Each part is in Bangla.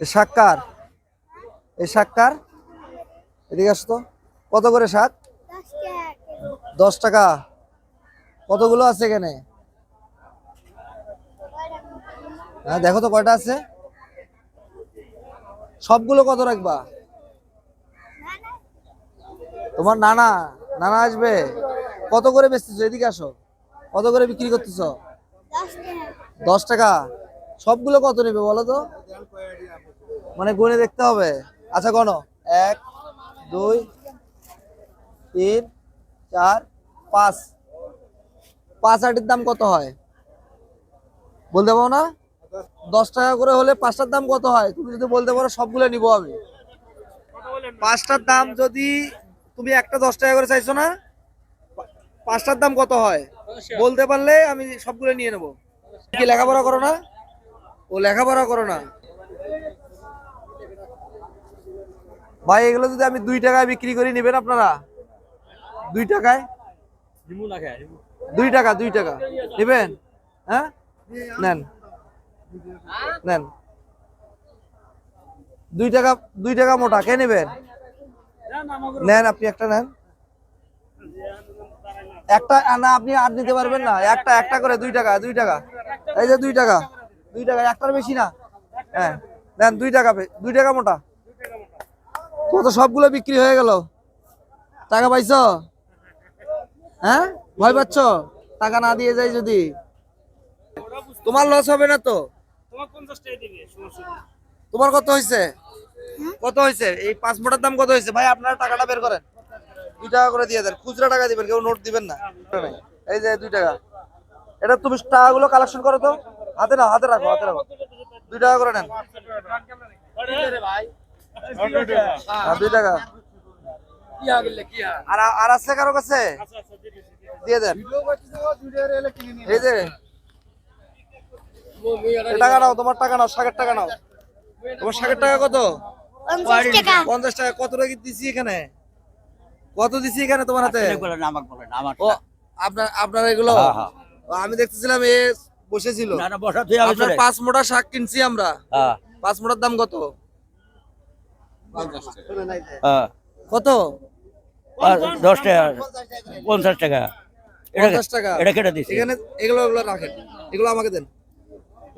শাক্কার এই শাক্কার এদিকে আসতো কত করে শাক? দশ টাকা। কতগুলো আছে এখানে? হ্যাঁ দেখো তো কয়টা আছে। সবগুলো কত রাখবা? তোমার নানা নানা আসবে। কত করে বেচতেছো? এদিকে আসো। কত করে বিক্রি করতেছো? দশ টাকা। সবগুলো কত নেবে বলো তো? মানে গুনে দেখতে হবে। আচ্ছা গণ। এক, দুই, তিন, চার, পাঁচ। পাঁচ আটির দাম কত হয়? বলতে পারো না? দশ টাকা করে হলে পাঁচটার দাম কত হয়? তুমি যদি বলতে পারো, সবগুলো নিবো আমি। পাঁচটার দাম যদি তুমি একটা দশ টাকা করে চাইছো না, পাঁচটার দাম কত হয়? বলতে পারলে আমি সবগুলো নিয়ে নেব। কি লেখাপড়া করো না? ও লেখাপড়া করো না। ভাই, এগুলো যদি আমি দুই টাকায় বিক্রি করি, নেবেন আপনারা? দুই টাকায়? দুই টাকা দুই টাকা। নেবেন? হ্যাঁ? নেন। নেন। দুই টাকা দুই টাকা মোটা, কে নেবেন? নেন আপনি একটা, নেন। একটা, না, আপনি আর নিতে পারবেন না। একটা একটা করে, দুই টাকা দুই টাকা। এই যে দুই টাকা। দুই টাকা একটার বেশি না? হ্যাঁ দেন দুই টাকা দুই টাকা মোটা। তো তো সবগুলো বিক্রি হয়ে গেল? টাকা পাইছো? হ্যাঁ ভয় পাচ্ছ? টাকা না দিয়ে যায় যদি। তোমার লস হবে না তো? তোমার কত হয়েছে কত হয়েছে এই পাঁচ মোটার দাম কত হয়েছে ভাই, আপনারা টাকাটা বের করেন। দুই টাকা করে দিয়ে দেন। খুচরা টাকা দিবেন, কেউ নোট দিবেন না। এই যে দুই টাকা। এটা তুমি টাকাগুলো কালেকশন করো তো। হাতে নাও হাতে রাখো হাতে রাখো। দুই টাকা করে নেন। হ্যাঁ, দুই টাকা। আর আছে কারও কাছে? দিয়ে দেন। এই যে। টাকা নাও তোমার টাকা নাও শাকের টাকা নাও। তোমার শাকের টাকা কত? পঞ্চাশ টাকা। কত টাকা দিছি এখানে? কত দিছি এখানে তোমার হাতে? আপনার আপনার এগুলো? হ্যাঁ, হ্যাঁ। আমি দেখতেছিলাম এ বসেছিল। না না বসা তুই আপনার পাঁচ মোটা শাক কিনছি আমরা। হ্যাঁ। পাঁচ মোটার দাম কত? হ্যাঁ। কত? দশ টাকা পঞ্চাশ টাকা। এটা পঞ্চাশ টাকা। এটা কেটে দিছি। এখানে এগুলো এগুলো রাখেন। এগুলো আমাকে দেন।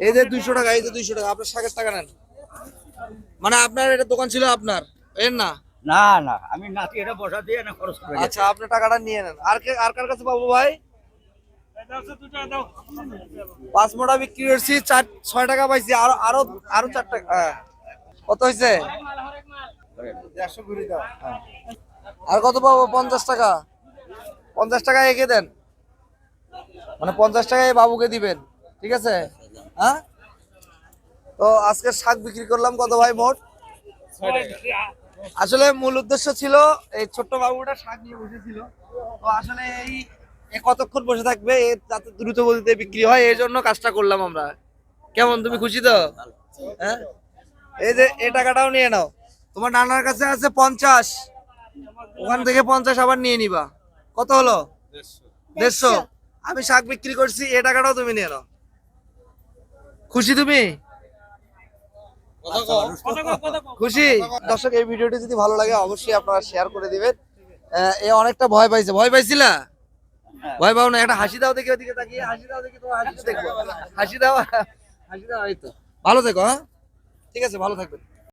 এই যে দুইশো টাকা এই যে দুইশো টাকা আপনার শাকের টাকা নেন। মানে আপনার এটা দোকান ছিল আপনার এর না? না না আমি নাতি এটা বসা দিয়ে না খরচ করে আচ্ছা আপনি টাকাটা নিয়ে নেন। আর কে আর কার কাছে পাবো ভাই? পাঁচ মোটা বিক্রি করছি, চার, ছয় টাকা পাইছি, আরও আরও আরও চার টাকা হ্যাঁ। কত হয়েছে হ্যাঁ। আর কত পাবো? পঞ্চাশ টাকা। পঞ্চাশ টাকা এঁকে দেন। মানে পঞ্চাশ টাকায় বাবুকে দিবেন, ঠিক আছে? হ্যাঁ? তো আজকে শাক বিক্রি করলাম কত ভাই মোট? আসলে মূল উদ্দেশ্য ছিল এই ছোট্ট বাবুটা শাক নিয়ে বসেছিল। তো আসলে এই কতক্ষণ বসে থাকবে? এ যাতে দ্রুত গতিতে বিক্রি হয় এই জন্য কাজটা করলাম আমরা। কেমন তুমি খুশি তো? হ্যাঁ? এই যে এই টাকাটাও নিয়ে নাও। তোমার নানার কাছে আছে পঞ্চাশ। ওখান থেকে পঞ্চাশ আবার নিয়ে নিবা। কত হলো? দেড়শো। আমি শাক বিক্রি করছি এই টাকাটাও তুমি নিয়ে নাও। খুশি তুমি? খুশি? দর্শক এই ভিডিওটি যদি ভালো লাগে অবশ্যই আপনারা শেয়ার করে দিবেন। আহ, এ অনেকটা ভয় পাইছে। ভয় পাইছিলা? ভয় পাও না, একটা হাসি দাও দেখি ওদিকে তাকিয়ে, হাসি দাও দেখি তোমার হাসি দেখব। হাসি দাও হাসি দাও, এই তো। ভালো থেকো হ্যাঁ? ঠিক আছে, ভালো থাকবেন।